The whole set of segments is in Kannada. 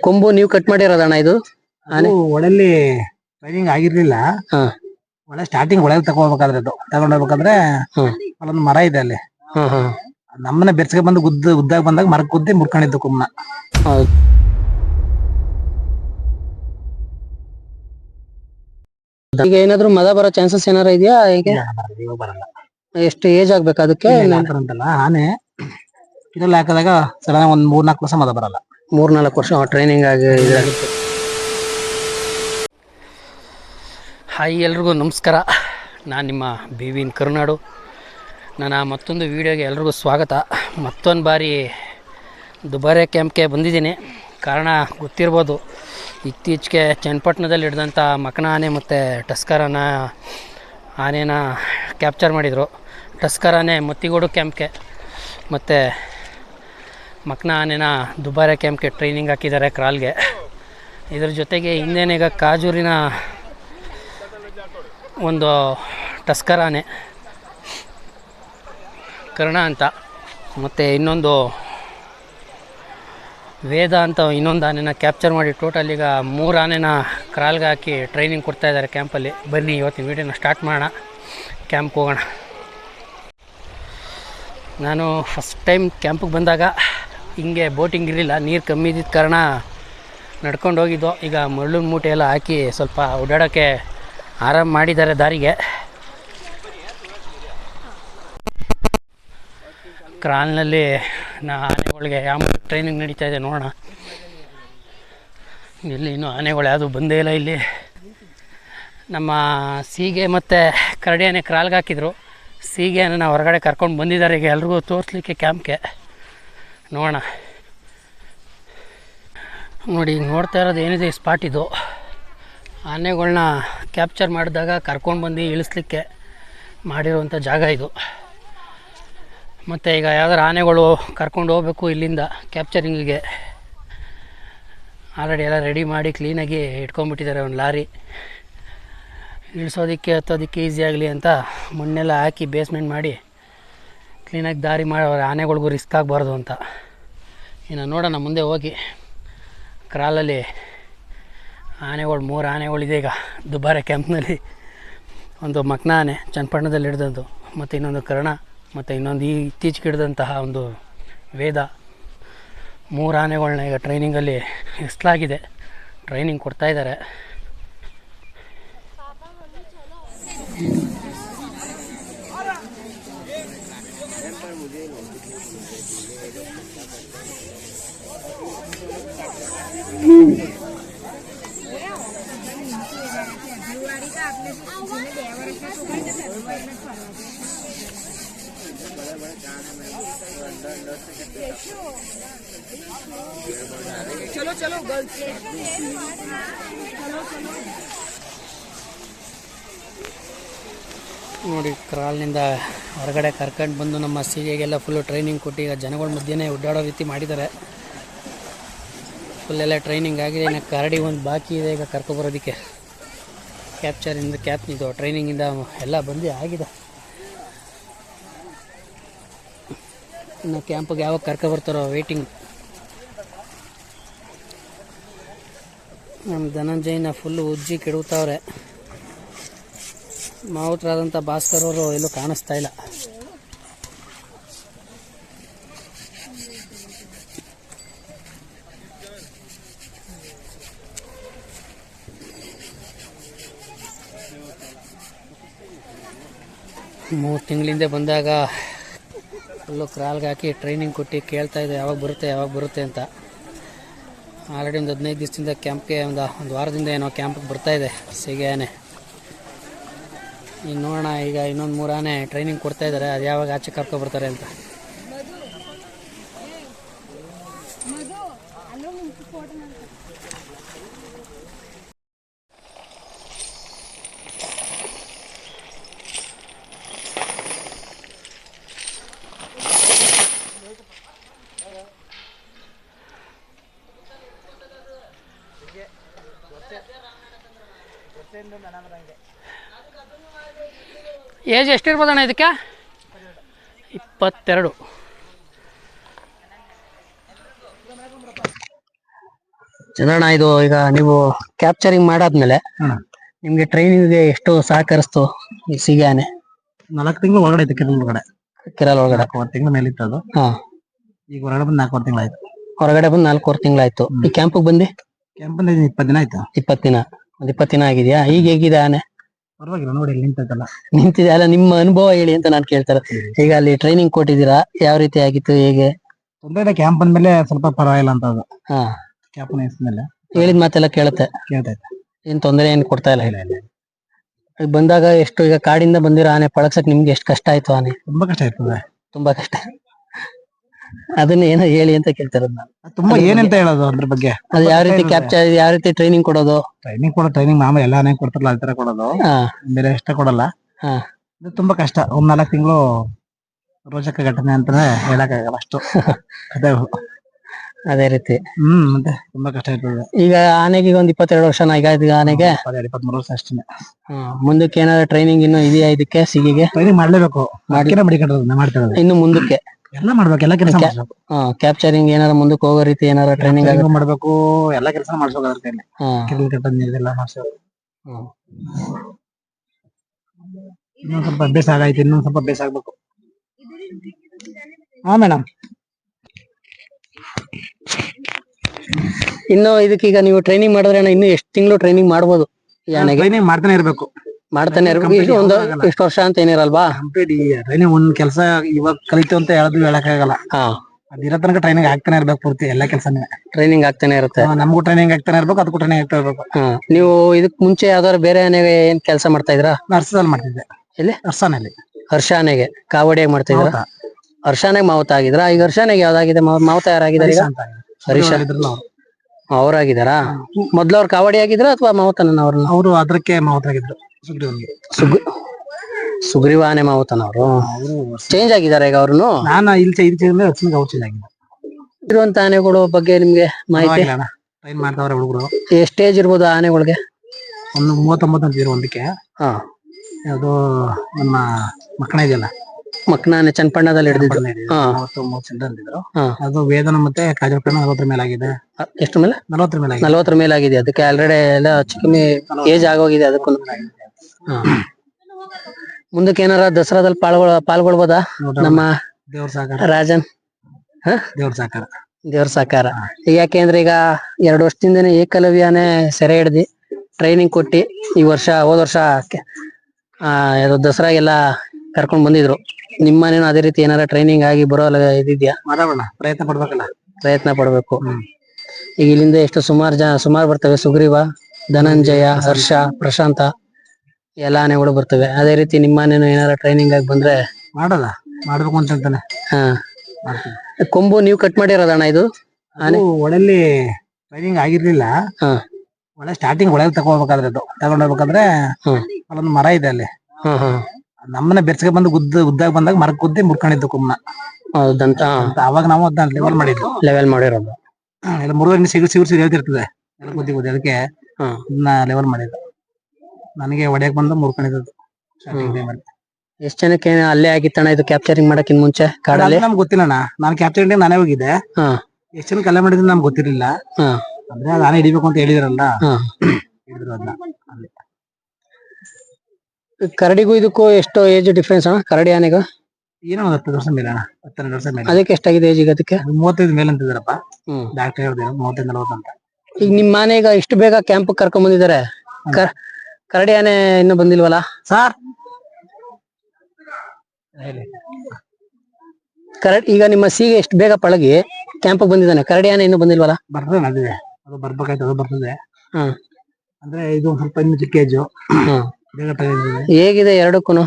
ಕೊಂಬು ನೀವು ಕಟ್ ಮಾಡಿರೋದಣ್ಣ ಇದು? ಆನೆ? ಒಳಲ್ಲಿ ಟ್ರೈನಿಂಗ್ ಆಗಿರ್ಲಿಲ್ಲ. ಹಾ. ಒಳ್ಳೆ ಸ್ಟಾರ್ಟಿಂಗ್ ಒಳಗೆ ತಗೋಬೇಕಾದ್ರೆ ಅದು. ತಗೊಂಡೋಗ್ಬೇಕಂದ್ರೆ ಒಳ್ಳೊಂದು ಅಲ್ಲೊಂದು ಮರ ಇದೆ ಅಲ್ಲಿ. ಹಾ ಹಾ. ನಮ್ಮನ್ನ ಬೆರ್ಸ್ಗೆ ಬಂದು ಗುದ್ದ ಉದ್ದಾಗ ಬಂದಾಗ ಮರಕ್ಕೆ ಗುದ್ದಿ ಮುರ್ಕೊಂಡಿದ್ದು ಕುಮ್ಮನ ಹೌದು. ಈಗ ಏನಾದ್ರು ಮದ ಬರೋ ಚಾನ್ಸಸ್ ಏನಾರ ಇದೆಯಾ ಈಗ? ಇವಾಗ ಬರಲ್ಲ. ಎಷ್ಟು ಏಜ್ ಆಗ್ಬೇಕು ಅದಕ್ಕೆ? ಇಲ್ಲ, ಆ ಅಂತಲ್ಲ ಆನೆ ಇದ್ರಲ್ಲಿ ಹಾಕಿದಾಗ ಸಡನ್ ಒಂದ್ ಮೂರ್ನಾಲ್ಕು ವರ್ಷ ಮದ ಬರಲ್ಲ. ಮೂರ್ ನಾಲ್ಕು ವರ್ಷ ಟ್ರೈನಿಂಗ್ ಆಗಿ ಇದಾಗುತ್ತೆ. ಹಾಯ್ ಎಲ್ರಿಗೂ ನಮಸ್ಕಾರ. ನಾನು ನಿಮ್ಮ ಬಿ ವಿನ್ ಕರುನಾಡು. ನನ್ನ ಮತ್ತೊಂದು ವೀಡಿಯೋಗೆ ಎಲ್ರಿಗೂ ಸ್ವಾಗತ. ಮತ್ತೊಂದು ಬಾರಿ ದುಬಾರೆ ಕ್ಯಾಂಪ್ಗೆ ಬಂದಿದ್ದೀನಿ. ಕಾರಣ ಗೊತ್ತಿರ್ಬೋದು, ಇತ್ತೀಚೆಗೆ ಚನ್ನಪಟ್ಟಣದಲ್ಲಿ ಹಿಡ್ದಂಥ ಮಕನ ಆನೆ ಮತ್ತು ಟಸ್ಕರ ಆನೆನ ಕ್ಯಾಪ್ಚರ್ ಮಾಡಿದರು. ಟಸ್ಕರ್ ಆನೆ ಮತ್ತಿಗೋಡು ಕ್ಯಾಂಪ್ಗೆ ಮತ್ತು ಮಕ್ನ ಆನೆನ ದುಬಾರೆ ಕ್ಯಾಂಪ್ಗೆ ಟ್ರೈನಿಂಗ್ ಹಾಕಿದ್ದಾರೆ ಕ್ರಾಲ್ಗೆ. ಇದ್ರ ಜೊತೆಗೆ ಹಿಂದೆನೀಗ ಕಾಜೂರಿನ ಒಂದು ಟಸ್ಕರಾನೆ. ಕರ್ಣ ಅಂತ. ಮತ್ತು ಇನ್ನೊಂದು ವೇದ ಅಂತ ಇನ್ನೊಂದು ಆನೆನ ಕ್ಯಾಪ್ಚರ್ ಮಾಡಿ ಟೋಟಲ್ ಈಗ ಮೂರು ಆನೆನ ಕ್ರಾಲ್ಗೆ ಹಾಕಿ ಟ್ರೈನಿಂಗ್ ಕೊಡ್ತಾ ಇದ್ದಾರೆ ಕ್ಯಾಂಪಲ್ಲಿ ಬನ್ನಿ ಇವತ್ತಿನ ವೀಡಿಯೋನ ಸ್ಟಾರ್ಟ್ ಮಾಡೋಣ. ಕ್ಯಾಂಪ್ಗೆ ಹೋಗೋಣ. ನಾನು ಫಸ್ಟ್ ಟೈಮ್ ಕ್ಯಾಂಪಿಗೆ ಬಂದಾಗ ಹಿಂಗೆ ಬೋಟಿಂಗ್ ಇರಲಿಲ್ಲ, ನೀರು ಕಮ್ಮಿ ಇದ್ದಿದ್ದ ಕಾರಣ ನಡ್ಕೊಂಡು ಹೋಗಿದ್ದು ಈಗ ಮರಳಿನ ಮೂಟೆ ಎಲ್ಲ ಹಾಕಿ ಸ್ವಲ್ಪ ಓಡಾಡೋಕ್ಕೆ ಆರಾಮ ಮಾಡಿದ್ದಾರೆ ದಾರಿಗೆ. ಕ್ರಾಲ್ನಲ್ಲಿ ನಾ ಆನೆಗಳಿಗೆ ಯಾವ ಟ್ರೈನಿಂಗ್ ನಡೀತಾ ಇದೆ ನೋಡೋಣ. ಇಲ್ಲಿ ಇನ್ನೂ ಆನೆಗಳು ಯಾವುದು ಬಂದೇ ಇಲ್ಲ ಇಲ್ಲಿ. ನಮ್ಮ ಸೀಗೆ ಮತ್ತು ಕರಡಿ ಕ್ರಾಲ್ಗೆ ಹಾಕಿದ್ರು. ಸೀಗೆ ನಾವು ಹೊರಗಡೆ ಕರ್ಕೊಂಡು ಬಂದಿದ್ದಾರೆ ಈಗ ಎಲ್ರಿಗೂ ತೋರಿಸ್ಲಿಕ್ಕೆ ಕ್ಯಾಂಪ್ಗೆ ನೋಡೋಣ. ನೋಡಿ ಈಗ ನೋಡ್ತಾ ಇರೋದು ಏನಿದೆ ಈ ಸ್ಪಾಟ್ ಇದು. ಆನೆಗಳನ್ನ ಕ್ಯಾಪ್ಚರ್ ಮಾಡಿದಾಗ ಕರ್ಕೊಂಡು ಬಂದು ಇಳಿಸ್ಲಿಕ್ಕೆ ಮಾಡಿರುವಂಥ ಜಾಗ ಇದು. ಮತ್ತು ಈಗ ಯಾವ್ದಾರು ಆನೆಗಳು ಕರ್ಕೊಂಡು ಹೋಗ್ಬೇಕು ಇಲ್ಲಿಂದ ಕ್ಯಾಪ್ಚರಿಂಗಿಗೆ ಆಲ್ರೆಡಿ ಎಲ್ಲ ರೆಡಿ ಮಾಡಿ ಕ್ಲೀನಾಗಿ ಇಟ್ಕೊಂಡ್ಬಿಟ್ಟಿದ್ದಾರೆ ಒಂದು ಲಾರಿ. ಇಳಿಸೋದಕ್ಕೆ ಹತ್ತೋದಕ್ಕೆ ಈಸಿ ಆಗಲಿ ಅಂತ ಮಣ್ಣೆಲ್ಲ ಹಾಕಿ ಬೇಸ್ಮೆಂಟ್ ಮಾಡಿ ಕ್ಲೀನಾಗಿ ದಾರಿ ಮಾಡೋರು, ಆನೆಗಳಿಗೂ ರಿಸ್ಕ್ ಆಗಬಾರ್ದು ಅಂತ. ಇನ್ನು ನೋಡೋಣ, ಮುಂದೆ ಹೋಗಿ. ಕ್ರಾಲಲ್ಲಿ ಆನೆಗಳು, ಮೂರು ಆನೆಗಳಿದೆ ಈಗ. ದುಬಾರೆ ಕ್ಯಾಂಪ್ನಲ್ಲಿ. ಒಂದು ಮಕ್ನ ಆನೆ, ಚನ್ನಪಟ್ಟಣದಲ್ಲಿ ಹಿಡ್ದದ್ದು, ಮತ್ತು ಇನ್ನೊಂದು ಕರ್ಣ, ಮತ್ತು ಇನ್ನೊಂದು ಈ ಇತ್ತೀಚೆಗೆ ಹಿಡಿದಂತಹ ಒಂದು ವೇದ. ಮೂರು ಆನೆಗಳನ್ನ ಈಗ ಟ್ರೈನಿಂಗಲ್ಲಿ ಇಸ್ಲಾಗಿದೆ ಟ್ರೈನಿಂಗ್ ಕೊಡ್ತಾ ಇದ್ದಾರೆ ನೋಡಿ, ಕ್ರಾಲ್ನಿಂದ ಹೊರಗಡೆ ಕರ್ಕೊಂಡು ಬಂದು ನಮ್ಮ ಸೀಗೆಗೆಲ್ಲ ಫುಲ್ಲು ಟ್ರೈನಿಂಗ್ ಕೊಟ್ಟು ಈಗ ಜನಗಳ ಮಧ್ಯೆನೇ ಒಡ್ಡಾಡೋ ರೀತಿ ಮಾಡಿದ್ದಾರೆ. ಫುಲ್ಲೆಲ್ಲ ಟ್ರೈನಿಂಗ್ ಆಗಿದೆ. ಇನ್ನು ಕರಡಿ ಒಂದು ಬಾಕಿ ಇದೆ. ಈಗ ಕರ್ಕೊಬರೋದಕ್ಕೆ ಕ್ಯಾಪ್ಚರಿಂದ ಕ್ಯಾಪ್ ಇದು ಟ್ರೈನಿಂಗಿಂದ ಎಲ್ಲ ಬಂದು ಆಗಿದೆ. ಇನ್ನು ಕ್ಯಾಂಪಿಗೆ ಯಾವಾಗ ಕರ್ಕೊಬರ್ತಾರೋ ವೇಟಿಂಗ್ ನಮ್ಮ ಧನಂಜಯನ ಫುಲ್ಲು ಉಜ್ಜಿ ಕೆಡುತ್ತವ್ರೆ ಮಾವುತರಾದಂಥ ಭಾಸ್ಕರ್ ಅವರು ಎಲ್ಲೂ ಕಾಣಿಸ್ತಾ ಇಲ್ಲ. ಮೂರು ತಿಂಗಳಿಂದ ಬಂದಾಗ ಫುಲ್ಲು ಕ್ರಾಲ್ಗೆ ಹಾಕಿ ಟ್ರೈನಿಂಗ್ ಕೊಟ್ಟು ಕೇಳ್ತಾ ಇದ್ದೆ, ಯಾವಾಗ ಬರುತ್ತೆ ಯಾವಾಗ ಬರುತ್ತೆ ಅಂತ. ಆಲ್ರೆಡಿ ಒಂದು ಹದಿನೈದು ದಿವಸದಿಂದ ಕ್ಯಾಂಪ್ಗೆ ಒಂದು ಒಂದು ವಾರದಿಂದ ಏನೋ ಕ್ಯಾಂಪ್ಗೆ ಬರ್ತಾಯಿದೆ ಇದೆ ಸಿಗೆ ಆನೆ ಇನ್ನು ನೋಡೋಣ, ಈಗ ಇನ್ನೊಂದು ಮೂರಾನೇ ಟ್ರೈನಿಂಗ್ ಕೊಡ್ತಾಯಿದ್ದಾರೆ ಅದು ಯಾವಾಗ ಆಚೆ ಕರ್ಕೊಬರ್ತಾರೆ ಅಂತ. ಏಜ್ ಎಷ್ಟಿರ್ಬೋದಣ್ಣ ಇದಕ್ಕೆ? ಇಪ್ಪತ್ತೆರಡು. ಚಂದ್ರಣ್ಣ ಇದು ಈಗ ನೀವು ಕ್ಯಾಪ್ಚರಿಂಗ್ ಮಾಡಾದ್ಮೇಲೆ ನಿಮ್ಗೆ ಟ್ರೈನಿಂಗ್ಗೆ ಎಷ್ಟು ಸಹಕರಿಸ್ತು ಈ ಸಿಗಾನೆ ನಾಲ್ಕು ತಿಂಗಳು ಒಳಗಡೆ ಇತ್ತು ಕಿರಲ್ ಒಳಗಡೆ. ಕಿರಲ್ ಒಳಗಡೆ. ನಾಲ್ಕೂವರೆ ತಿಂಗಳ ಮೇಲೆ ಇತ್ತು ಅದು. ಹಾ. ಈಗ ಹೊರಗಡೆ ಬಂದು ನಾಲ್ಕೂವರೆ ತಿಂಗಳಾಯ್ತು ಹೊರಗಡೆ ಬಂದು ನಾಲ್ಕೂವರೆ ತಿಂಗಳಾಯ್ತು ಈ ಕ್ಯಾಂಪಿಗೆ ಬಂದು? ಕ್ಯಾಂಪಲ್ಲಿ ಇಪ್ಪತ್ತು ದಿನ ಆಯ್ತು. ಇಪ್ಪತ್ತು ದಿನ. ಒಂದ್ ಇಪ್ಪತ್ತು ದಿನ ಆಗಿದ್ಯಾ? ಈಗ ಹೇಗಿದೆ ಆನೆ? ಪರವಾಗಿಲ್ಲ ನೋಡಿ ಅಲ್ಲಿ ನಿಂತಿದೆ. ಅಲ್ಲ ನಿಮ್ಮ ಅನುಭವ ಹೇಳಿ ಅಂತ ನಾನು ಕೇಳ್ತಾರೆ ಈಗ ಅಲ್ಲಿ ಟ್ರೈನಿಂಗ್ ಕೊಟ್ಟಿದ್ದೀರಾ ಯಾವ ರೀತಿ ಆಗಿತ್ತು ಹೇಗೆ? ತೊಂದರೆ ಕ್ಯಾಂಪ್ ಅಂದ್ಮೇಲೆ ಸ್ವಲ್ಪ ಪರವಾಗಿಲ್ಲ ಅಂತ ಅದು. ಹಾ. ಕ್ಯಾಂಪ್ ಮೇಲೆ ಹೇಳಿದ ಮಾತೆಲ್ಲ ಕೇಳುತ್ತೆ. ಕೇಳ್ತೈತೆ ಏನ್ ತೊಂದರೆ ಏನ್ ಕೊಡ್ತಾ ಇಲ್ಲ? ಇಲ್ಲ ಬಂದಾಗ ಎಷ್ಟು ಈಗ ಕಾಡಿಂದ ಬಂದಿರೋ ಆನೆ ಪಳಗ್ಸಕ್ ನಿಮ್ಗೆ ಎಷ್ಟು ಕಷ್ಟ ಆಯ್ತು ಆನೆ? ತುಂಬಾ ಕಷ್ಟ ಇರ್ತದೆ ತುಂಬಾ ಕಷ್ಟ. ಅದನ್ನ ಏನೋ ಹೇಳಿ ಅಂತ ಕೇಳ್ತಾರೆ ನಾನು ತುಂಬಾ ಏನಂತ ಹೇಳೋದು ಅದ್ರ ಬಗ್ಗೆ? ಅದು ಯಾವ ರೀತಿ ಕ್ಯಾಪ್ಚರ್ ಯಾವ ರೀತಿ ಟ್ರೈನಿಂಗ್ ಕೊಡೋದು? ಟ್ರೈನಿಂಗ್ ಕೊಡೋ ಟ್ರೈನಿಂಗ್ ಮಾಮ ಎಲ್ಲಾನೇ ಕೊಡ್ತಾರಲ್ಲ ಆ ತರ ಕೊಡೋದು. ಹಾ. ಬೇರೆ ಇಷ್ಟ ಕೊಡಲ್ಲ. ಹಾ. ಇದು ತುಂಬಾ ಕಷ್ಟ. ಒಂದ್ ನಾಲ್ಕು ತಿಂಗಳು ರೋಚಕ ಘಟನೆ ಅಂತಾನೆ ಹೇಳಕ್ಕಾಗಲ್ಲ ಅಷ್ಟು. ಅದೇ ಅದೇ ರೀತಿ. ಹ್ಮ್ ಮತ್ತೆ ತುಂಬಾ ಕಷ್ಟ ಇರ್ತದೆ. ಈಗ ಆನೆಗೆ ಈಗ ಒಂದ್ ಇಪ್ಪತ್ತೆರಡು ವರ್ಷ ಈಗ ಈಗ ಆನೆಗೆ? ಇಪ್ಪತ್ತೆರಡು ಇಪ್ಪತ್ಮೂರು ವರ್ಷ ಅಷ್ಟೇ ಹಾ, ಮುಂದಕ್ಕೆ ಏನಾದ್ರು ಟ್ರೈನಿಂಗ್ ಇನ್ನು ಇದೆಯಾ ಇದಕ್ಕೆ ಸಿಗಿಗೆ? ಟ್ರೈನಿಂಗ್ ಮಾಡ್ಲೇಬೇಕು. ಮಾಡ್ಲಿಕ್ಕೆ ಮಡಿಕೊಂಡಿರೋದು ಮಾಡ್ತಿರೋದು. ಇನ್ನು ಮುಂದಕ್ಕೆ. ಎಲ್ಲ ಮಾಡ್ಬೇಕು ಎಲ್ಲ ಕೆಲಸ ಮಾಡ್ಬೇಕು. ಕ್ಯಾಪ್ಚರಿಂಗ್ ಏನಾರ ಮುಂದಕ್ಕೆ ಹೋಗೋ ರೀತಿ ಏನಾರ ಟ್ರೈನಿಂಗ್ ಆಗ ಮಾಡ್ಬೇಕು ಎಲ್ಲ ಕೆಲಸ ಮಾಡ್ಬೇಕು ಅದ್ರ ಕೈಲಿ ಕಿರಿಲ್ ಕಟ್ಟದ್ ನೀರ್ದೆಲ್ಲ ಮಾಡ್ಸೋದು ಇನ್ನೊಂದ್ ಸ್ವಲ್ಪ ಅಭ್ಯಾಸ ಆಗೈತೆ ಇನ್ನೊಂದ್ ಸ್ವಲ್ಪ ಅಭ್ಯಾಸ ಆಗ್ಬೇಕು. ಹಾ ಮೇಡಮ್ ಇನ್ನು ಇದಕ್ಕೀಗ ನೀವು ಟ್ರೈನಿಂಗ್ ಮಾಡಿದ್ರೆ ಅಣ್ಣ ಇನ್ನು ಎಷ್ಟು ತಿಂಗಳು ಟ್ರೈನಿಂಗ್ ಮಾಡ್ಬೋದು ಟ್ರೈನಿಂಗ್ ಮಾಡ್ತಾನೆ ಇರ್ಬೇಕು. ಮಾಡ್ತಾನೆ ಇರ್ಬೇಕು. ಒಂದು ಇಷ್ಟು ವರ್ಷ ಅಂತ ಏನಿರಲ್ವಾ? ಕಂಪ್ಲೀಟ್ ಟ್ರೈನಿಂಗ್ ಒಂದ್ ಕೆಲಸ ಇವಾಗ ಕಲಿತು ಅಂತ ಹೇಳೋದು ಹೇಳಕ್ಕಾಗಲ್ಲ ಆಗಲ್ಲ. ಅದಿರೋ ತನಕ ಟ್ರೈನಿಂಗ್ ಆಗ್ತಾನೆ ಇರ್ಬೇಕು ಪೂರ್ತಿ ಎಲ್ಲಾ ಕೆಲಸನೇ. ಟ್ರೈನಿಂಗ್ ಆಗ್ತಾನೆ ಇರುತ್ತೆ. ನಮಗೂ ಟ್ರೈನಿಂಗ್ ಆಗ್ತಾನೆ ಇರ್ಬೇಕು ಅದಕ್ಕೂ ಟ್ರೈನಿಂಗ್ ಆಗ್ತಾ ಇರ್ಬೇಕು. ನೀವು ಇದಕ್ ಮುಂಚೆ ಯಾವ್ದಾದ್ರು ಬೇರೆ ಆನೆಗೆ ಏನ್ ಕೆಲಸ ಮಾಡ್ತಾ ಇದ್ರಾ? ನರ್ಸದಲ್ಲಿ ಮಾಡ್ತಿದ್ದೆ. ಎಲ್ಲಿ? ನರ್ಸನಲ್ಲಿ. ಹರ್ಷಾನೆಗೆ ಕಾವಡಿಯಾಗಿ ಮಾಡ್ತಾ ಇದ್ರ ಹರ್ಷಾನಾಗ ಮಾವತ ಆಗಿದ್ರ ಈಗ ಹರ್ಷಾನೆಗೆ ಯಾವ್ದಾಗಿದೆ? ಮಾವ- ಮಾವತ ಯಾರಾಗಿದ್ದಾರೆ ಈಗ ಅವ್ರಾಗಿದಾರ ಹರೀಶ. ಇದ್ರಲ್ಲ ಅವ್ರು. ಮೊದ್ಲು ಅವ್ರ ಕಾವಡಿ ಆಗಿದ್ರ ಅಥವಾ ಮಾವತನ ಅವ್ರನ್ನ? ಅವರು ಅದಕ್ಕೆ ಮಾವತಾಗಿದ್ರು ಸುಗ್ರೀವನ್ಗೆ ಸುಗ್ ಸುಗ್ರೀವ ಆನೆ ಮಾವತನ ಅವರು ಅವರು ಚೇಂಜ್ ಆಗಿದ್ದಾರೆ ಈಗ ಅವ್ರು ನಾನು ಇಲ್ಲಿ ಇಲ್ಲಿ ಚೇಂಜ್ ಅವ್ರು ಚೇಂಜ್ ಆಗಿದೆ. ಇರುವಂತ ಆನೆಗಳು ಬಗ್ಗೆ ನಿಮ್ಗೆ ಮಾಹಿತಿ? ಟ್ರೈನ್ ಮಾಡ್ತಾವ್ರೆ ಹುಡುಗರು? ಎಷ್ಟು ಏಜ್ ಇರ್ಬೋದು ಆನೆಗಳಿಗೆ? ಒಂದು ಮೂವತ್ತೊಂಬತ್ತು ಇರೋ ಒಂದಕ್ಕೆ. ಹಾ. ಅದು ನಮ್ಮ ಮಕ್ಕಳ ಇದೆಯಲ್ಲ? ಮಕ್ನ ಆನೆ ಚನ್ನಪಣ್ಣದಲ್ಲಿ ಹಿಡಿದಿದ್ರು ಹಾ. ಮೂವತ್ತು ಮೂವತ್ತು ಸೆಂಟರ್ ಅಂತಿದ್ರು ಅದು ವೇದನ ಮತ್ತೆ ಕಾಜಲ್ ಕಣ್ಣ ನಲವತ್ತರ ಮೇಲೆ ಆಗಿದೆ. ಎಷ್ಟು ಮೇಲೆ? ನಲವತ್ತರ ಮೇಲೆ ನಲವತ್ತರ ಮೇಲೆ ಆಗಿದೆ. ಅದಕ್ಕೆ ಆಲ್ರೆಡಿ ಎಲ್ಲ ಹೆಚ್ಚು ಕಮ್ಮಿ ಏಜ್ ಆಗೋಗಿದೆ ಅದಕ್ಕೂ ಹಾ. ಮುಂದಕ್ಕೆ ಏನಾರ ದಸರಾದಲ್ಲಿ ಪಾಲ್ಗೊಳ ಪಾಲ್ಗೊಳ್ಬೋದಾ? ನಮ್ಮ ದೇವ್ರ ಸಾಕಾರ ರಾಜನ್? ದೇವ್ರ ಸಾಕಾರ ದೇವ್ರ ಸಾಕಾರ ಈಗ ಯಾಕೆಂದ್ರೆ ಈಗ ಎರಡು ವರ್ಷದಿಂದನೇ ಏಕಲವ್ಯನೇ ಸೆರೆ ಹಿಡ್ದಿ ಟ್ರೈನಿಂಗ್ ಕೊಟ್ಟಿ ಈ ವರ್ಷ ಹೋದ ವರ್ಷ ಆ ಯಾವ್ದೋ ದಸರಾಗೆಲ್ಲ ಕರ್ಕೊಂಡ್ ಬಂದಿದ್ರು. ನಿಮ್ಮನೇನು ಅದೇ ರೀತಿ ಏನಾರ ಟ್ರೈನಿಂಗ್ ಆಗಿ ಬರೋ ಇದೆಯಾ ಪ್ರಯತ್ನ ಪಡ್ಬೇಕಲ್ಲ? ಪ್ರಯತ್ನ ಪಡ್ಬೇಕು. ಹ್ಮ್. ಈಗ ಇಲ್ಲಿಂದ ಎಷ್ಟು ಸುಮಾರು ಜನ ಸುಮಾರು ಬರ್ತವೆ ಸುಗ್ರೀವ ಧನಂಜಯ ಹರ್ಷ ಪ್ರಶಾಂತ. ಎಲ್ಲ ಆನೆಗಳು ಬರ್ತವೆ. ಅದೇ ರೀತಿ ನಿಮ್ಮ ಆನೆನು ಏನಾರ ಟ್ರೈನಿಂಗ್ ಆಗಿ ಬಂದ್ರೆ ಮಾಡಲ್ಲ. ಮಾಡ್ಬೇಕು ಅಂತ ಅಂತಾನೆ. ಹಾ. ಮಾಡ್ತೀವಿ ಕೊಂಬು ನೀವು ಕಟ್ ಮಾಡಿರೋದಣ್ಣ ಇದು? ಅದು ಒಳಲ್ಲಿ ಟ್ರೈನಿಂಗ್ ಆಗಿರ್ಲಿಲ್ಲ. ಹಾ. ಒಳ್ಳೆ ಸ್ಟಾರ್ಟಿಂಗ್ ಒಳಗೆ ತಗೋಬೇಕಾದ್ರೆ ಅದು. ತಗೊಂಡೋಗ್ಬೇಕಾದ್ರೆ ಹ್ಮ್ ಅಲ್ಲೊಂದು ಮರ ಇದೆ ಅಲ್ಲಿ. ಹಾ ಹಾ. ನಮ್ಮನ್ನ ಬೆರ್ಸ್ಗೆ ಬಂದು ಗುದ್ದ ಉದ್ದಾಗ ಬಂದಾಗ ಮರಕ್ ಗುದ್ದಿ ಮುರ್ಕೊಂಡಿದ್ದು ಕುಮ್ಮ ಹೌದಂತ ಅಂತ ಅವಾಗ ನಾವು ಅದನ್ನ ಲೆವೆಲ್ ಮಾಡಿದ್ವಿ. ಲೆವೆಲ್ ಮಾಡಿರೋದು. ಎಲ್ಲ ಮುರುಗನ್ ಸಿಗುರ್ ಸಿಗುರ್ ಸಿಗುರ್ ಹೇಳ್ತಿರ್ತದೆ. ಎಲ್ಲ ಗುದ್ದಿ ಗುದ್ದಿ. ಅದಕ್ಕೆ ಹಾ. ಅದನ್ನ ಲೆವೆಲ್ ಮಾಡಿದ್ದು. ನನಗೆ ಹೊಡೆಯಕ್ ಬಂದು ಮುರ್ಕೊಂಡಿದ್ದು ಅಲ್ಲಿ. ಎಷ್ಟ್ ಜನಕ್ಕೆ ಅಲ್ಲೇ ಆಗಿತ್ತಣ್ಣ ಇದು ಕ್ಯಾಪ್ಚರಿಂಗ್ ಮಾಡಕ್ಕಿಂತ ಮುಂಚೆ ಕಾಡಲ್ಲಿ? ನಮ್ಗೆ ಗೊತ್ತಿಲ್ಲಣ್ಣ ನಾನು ಕ್ಯಾಪ್ಚರಿಂಗ್ ನಾನೇ ಹೋಗಿದ್ದೆ. ಹಾ. ಎಷ್ಟು ಜನ ಕಲೆ ಮಾಡಿದ್ರೆ ನಮ್ಗೆ ಗೊತ್ತಿರ್ಲಿಲ್ಲ. ಹಾ. ಅಂದ್ರೆ ನಾನೇ ಹಿಡಿಬೇಕು ಅಂತ ಹೇಳಿದ್ರಲ್ಲ. ಹಾ. ಹಿಡಿದ್ರು ಅದನ್ನ ಅಲ್ಲಿ. ಕರಡಿಗೂ ಇದಕ್ಕೂ ಎಷ್ಟು ಏಜ್ ಡಿಫ್ರೆನ್ಸ್ ಅಣ್ಣ ಕರಡಿ ಆನೆಗೂ? ಏನೋ ಒಂದ್ ಹತ್ತು ವರ್ಷ ಮೇಲೆ ಅಣ್ಣ. ಹತ್ತೆರಡು ವರ್ಷ ಮೇಲೆ. ಅದಕ್ಕೆ ಎಷ್ಟಾಗಿದೆ ಏಜ್ ಈಗ ಅದಕ್ಕೆ? ಅದು ಮೂವತ್ತೈದು ಮೇಲೆ ಅಂತಿದಾರಪ್ಪ. ಹ್ಮ್. ಡಾಕ್ಟರ್ ಹೇಳಿದ್ರು ಮೂವತ್ತೈದು ನಲವತ್ತು ಅಂತ ಈಗ ನಿಮ್ಮ ಮನೆಗ ಈಗ ಇಷ್ಟು ಬೇಗ ಕ್ಯಾಂಪ್ ಕರ್ಕೊಂಡ್ ಬಂದಿದ್ದಾರೆ? ಕರಡಿ ಆನೆ ಇನ್ನು ಬಂದಿಲ್ವಲ್ಲ? ಸರ್. ಕರಡಿ ಈಗ ನಿಮ್ಮ ಸೀಗೆ ಎಷ್ಟು ಬೇಗ ಪಳಗಿ ಕ್ಯಾಂಪ್ ಬಂದಿದ್ದಾನೆ ಕರಡಿ ಆನೆ ಇನ್ನು ಬಂದಿಲ್ವಲ್ಲ? ಬರ್ತದೆ ಅದಿದೆ ಅದು ಬರ್ಬೇಕಾಯ್ತು ಅದು ಬರ್ತದೆ. ಹ್ಮ್ ಅಂದ್ರೆ ಇದು ಸ್ವಲ್ಪ ಇನ್ನು ಕೇಜು ಹೇಗಿದೆ ಎರಡಕ್ಕೂ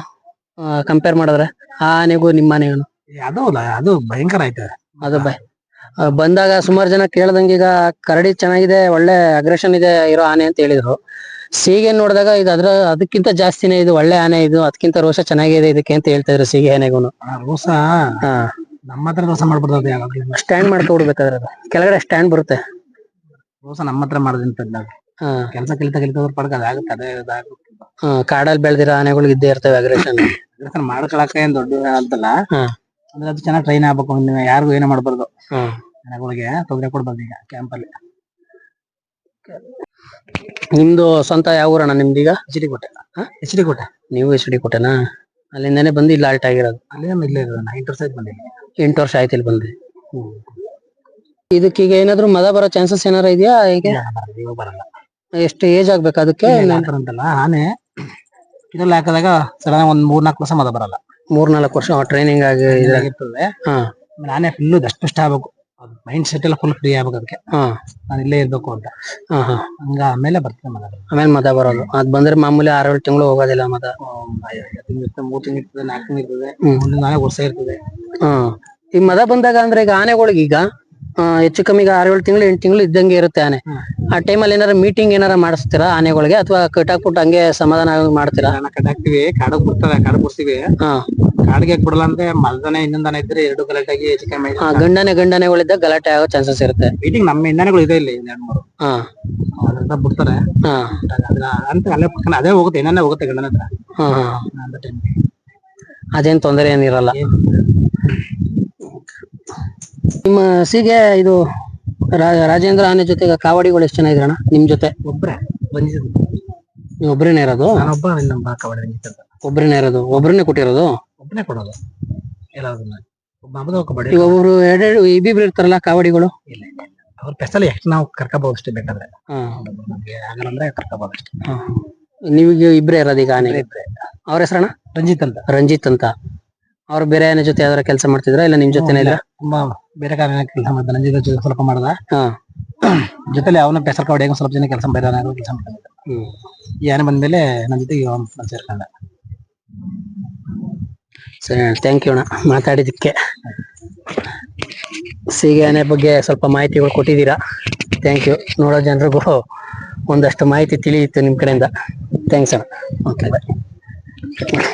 ಕಂಪೇರ್ ಮಾಡಿದ್ರೆ? ಆ ಆನೆಗೂ ನಿಮ್ಮ ಆನೆಗೂ ಅದು ಅದು ಭಯಂಕರ ಆಯ್ತು. ಅದು ಬೈ ಬಂದಾಗ ಸುಮಾರು ಜನ ಕೇಳ್ದಂಗೆ ಈಗ ಕರಡಿ ಚೆನ್ನಾಗಿದೆ ಒಳ್ಳೆ ಅಗ್ರೆಷನ್ ಇದೆ ಇರೋ ಆನೆ ಅಂತ ಹೇಳಿದ್ರು. ಸೀಗೆ ನೋಡಿದಾಗ ಇದು ಅದ್ರ ಅದಕ್ಕಿಂತ ಜಾಸ್ತಿನೇ ಇದು ಒಳ್ಳೆ ಆನೆ ಇದು ಅದಕ್ಕಿಂತ ರೋಷ ಚೆನ್ನಾಗಿದೆ ಇದಕ್ಕೆ ಅಂತ ಹೇಳ್ತಾ ಇದ್ರು ಸೀಗೆ ಆನೆಗೂನು. ಆ ರೋಸ ಹಾ. ನಮ್ಮ ಹತ್ರ ರೋಸ ಮಾಡ್ಬಿಡ್ತದೆ ಸ್ಟ್ಯಾಂಡ್ ಮಾಡ್ಕೊಡ್ಬೇಕಾದ್ರೆ ಅದು ಕೆಳಗಡೆ ಸ್ಟ್ಯಾಂಡ್ ಬರುತ್ತೆ. ರೋಸ ನಮ್ಮ ಹತ್ರ ಮಾಡೋದಂತಲ್ಲ ಹಾ. ಕೆಲಸ ಕಲಿತ ಕಲಿತ ಪಡ್ಕ ಅದಾಗುತ್ತೆ ಅದೇ ಕಾಡಲ್ಲಿ ಬೆಳೆದಿರೋ ಆನೆಗಳು ಇದ್ದೇ ಇರ್ತವೆ ಅಗ್ರೇಷನ್ ಅದಕ್ಕೆ ಮಾಡ್ಕೊಳಕ ಏನ್ ದೊಡ್ಡ ಅಂತಲ್ಲ. ಅಂದ್ರೆ ಅದು ಚೆನ್ನಾಗಿ ಟ್ರೈನ್ ಆಗ್ಬೇಕು ನೀವು ಯಾರಿಗೂ ಏನೋ ಮಾಡ್ಬಾರ್ದು. ಹಾ. ಜನಗಳಿಗೆ ತೊಂದರೆ ಕೊಡ್ಬಾರ್ದು ಈಗ ಕ್ಯಾಂಪಲ್ಲಿ ನಿಮ್ದು ಸ್ವಂತ ಯಾವ ಊರಣ್ಣ ನಿಮ್ದೀಗ H D Kote H D Kote ನೀವು ಎಚ್ ಡಿ ಕೋಟೆನಾ ಅಲ್ಲಿಂದಾನೆ ಬಂದು ಇಲ್ಲಿ ಆಲ್ಟ್ ಆಗಿರೋದು ಅಲ್ಲಿ ವರ್ಷ ಇಲ್ಲೇ ಇರೋದು ನೈನ್ ಸೈಡ್ ಬಂದಿಲ್ಲ ಎಂಟು ವರ್ಷ ಆಯ್ತು ಇಲ್ಲಿ ಬಂದು. ಇದಕ್ಕೀಗ ಏನಾದ್ರು ಮದ ಬರೋ ಚಾನ್ಸಸ್ ಏನಾರ ಇದೆಯಾ ಈಗ ಇವಾಗ ಬರಲ್ಲ. ಎಷ್ಟು ಏಜ್ ಆಗ್ಬೇಕು ಅದಕ್ಕೆ? ಅಂತಲ್ಲ ಆನೆ ಇದ್ರಲ್ಲಿ ಹಾಕಿದಾಗ ಸಡನ್ ಒಂದ್ ಮೂರ್ ನಾಲ್ಕು ವರ್ಷ ಮದ ಬರಲ್ಲ. ಮೂರ್ ನಾಲ್ಕು ವರ್ಷ ಟ್ರೈನಿಂಗ್ ಆಗಿ ಇದಾಗಿರ್ತದೆ ಹಾ. ಆನೆ ಫುಲ್ ದಷ್ಟ ಆಗ್ಬೇಕು. ಮೈಂಡ್ ಸೆಟ್ ಎಲ್ಲ ಫುಲ್ ಫ್ರೀ ಆಗ್ಬೇಕು ಅದಕ್ಕೆ. ಹಾ. ನಾನು ಇಲ್ಲೇ ಇರಬೇಕು ಅಂತ. ಹಾ ಹಾ. ಹಂಗ ಆಮೇಲೆ ಬರ್ತದೆ ಮದ ಆಮೇಲೆ ಮದ ಬರೋದು. ಅದ್ ಬಂದ್ರೆ ಮಾಮೂಲಿ ಆರು ಏಳು ತಿಂಗಳು ಹೋಗೋದಿಲ್ಲ ಮದ ಮೂರ್ ತಿಂಗಳು ಇರ್ತದೆ ನಾಲ್ಕು ತಿಂಗಳು ಇರ್ತದೆ. ಮುಂದಿನ ನಾಳೆ ವರ್ಷ ಇರ್ತದೆ. ಆ ಈ ಮದ ಬಂದಾಗ ಅಂದ್ರೆ ಈಗ ಆನೆಗಳಿಗೆ ಈಗ ಹೆಚ್ಚು ಕಮ್ಮಿ ಈಗ ಆರು ಏಳು ತಿಂಗಳು ಎಂಟು ತಿಂಗಳು ಇದ್ದಂಗೆ ಇರುತ್ತೆ ಆನೆ. ಆ ಟೈಮಲ್ಲಿ ಏನಾರ ಮೀಟಿಂಗ್ ಏನಾರ ಮಾಡಿಸ್ತೀರಾ ಆನೆಗಳಿಗೆ? ಅಥವಾ ಕಟ್ಟಾಕ್ಬಿಟ್ಟು ಹಂಗೆ ಸಮಾಧಾನ ಆಗಿ ಮಾಡ್ತೀರಾ? ಕಟಾಕ್ತಿವಿ. ಕಟ್ಟಾಕ್ತಿವಿ ಕಾಡಕ್ ಬಿಡ್ತಾರೆ ಕಾಡು ಬಿಡ್ತೀವಿ ಹಾ. ಕಾಡಿಗೆ ಬಿಡಲ್ಲ ಅಂದ್ರೆ ಮಲ್ದನೆ ಇನ್ನೊಂದನೆ ಇದ್ರೆ ಎರಡು ಗಲಾಟೆ ಆಗಿ ಹೆಚ್ಚು ಕಮ್ಮಿ ಹಾ ಗಂಡನೆ ಗಂಡನೆಗಳಿದ್ದ ಗಲಾಟೆ ಆಗೋ ಚಾನ್ಸಸ್ ಇರುತ್ತೆ. ಮೀಟಿಂಗ್ ನಮ್ಮ ಹೆಣ್ಣಗಳು ಇದೆ ಇಲ್ಲಿ ಎರಡ್ ಮೂರು ಹಾ. ಅದ್ರಿಂದ ಬಿಡ್ತಾರೆ. ಹಾ. ಅಂತ ಅಲ್ಲೇ ಪಕ್ಕನ ಅದೇ ಹೋಗುತ್ತೆ ಏನೇ ಹೋಗುತ್ತೆ ಗಂಡನ ಹತ್ರ. ಹಾ ಹಾ. ಅದೇನ್ ತೊಂದರೆ ಏನಿರಲ್ಲ. ನಿಮ್ಮ ಸಿಗೆ ಇದು ರಾ- ರಾಜೇಂದ್ರ ಆನೆ ಜೊತೆ ಕಾವಡಿಗಳು ಎಷ್ಟು ಜನ ಇದ್ರಣ್ಣ? ನಿಮ್ ಜೊತೆ? ಒಬ್ರೆ ಬಂದಿದ್ದು ನೀವು ಒಬ್ರೇನೆ ಇರೋದು? ನಾನೊಬ್ಬ ನಮ್ಮ ಕಬಡ್ಡಿ ರಂಜಿತ್ ಅಂತ ಒಬ್ರೇನೆ ಇರೋದು? ಒಬ್ರನ್ನೇ ಕೊಟ್ಟಿರೋದು? ಒಬ್ಬನೇ ಕೊಡೋದು. ಎಲ್ಲದನ್ನ ಒಬ್ಬ ನಮ್ಮದು ಕಬಡ್ಡಿ ಈಗ ಒಬ್ರು ಎರಡೆರಡು ಇಬ್ಬಿಬ್ರು ಇರ್ತಾರಲ್ಲ ಕಾವಡಿಗಳು? ಇಲ್ಲ ಇಲ್ಲ ಇಲ್ಲ. ಅವ್ರ ಪೆಸಲ್ ಎಷ್ಟು ನಾವು ಕರ್ಕೋಬಹುದು ಅಷ್ಟೇ ಬೇಕಾದ್ರೆ. ಹಾ. ನಮ್ಗೆ ಆಗಲ್ಲ ಅಂದ್ರೆ ಕರ್ಕೋಬಹುದು ಅಷ್ಟೇ ಹಾ. ನೀವೀಗ ಇಬ್ರೇ ಇರೋದು ಈಗ ಆನೆ ಅವ್ರ ಹೆಸರಣ್ಣ? ರಂಜಿತ್ ಅಂತ. ರಂಜಿತ್ ಅಂತ. ಅವ್ರು ಬೇರೆ ಆನೆ ಜೊತೆ ಯಾವ್ದಾರ ಕೆಲಸ ಮಾಡ್ತಿದ್ರ ಇಲ್ಲ ನಿಮ್ ಜೊತೆ ಇದ್ರ? ತುಂಬಾ ಬೇರೆ ಕಾರಣ ಕೆಲಸ ಮಾಡ್ದ. ಜೊತೆ ಸ್ವಲ್ಪ ಮಾಡ್ದ. ಹಾ. ಜೊತೆಲಿ ಅವನ ಪೆಸರ್ ಕಬಡ್ಡಿ ಸ್ವಲ್ಪ ಜನ ಕೆಲಸ ಬೇರೆ ಕೆಲಸ ಮಾಡ್ತಾರೆ ಹ್ಮ್. ಈ ಆನೆ ಬಂದ್ಮೇಲೆ ನನ್ನ ಜೊತೆಗೆ ಸೇರ್ಕೊಂಡ. ಸರಿ ಥ್ಯಾಂಕ್ ಯು ಅಣ್ಣ. ಮಾತಾಡಿದ್ದಕ್ಕೆ. ಸೀಗೆ ಆನೆ ಬಗ್ಗೆ ಸ್ವಲ್ಪ ಮಾಹಿತಿಗಳು ಕೊಟ್ಟಿದ್ದೀರಾ? ಥ್ಯಾಂಕ್ ಯು ನೋಡೋ ಜನರಿಗೂ ಒಂದಷ್ಟು ಮಾಹಿತಿ ತಿಳಿಯಿತು ನಿಮ್ಮ ಕಡೆಯಿಂದ. ಥ್ಯಾಂಕ್ಸ್ ಅಣ್ಣ. Okay bye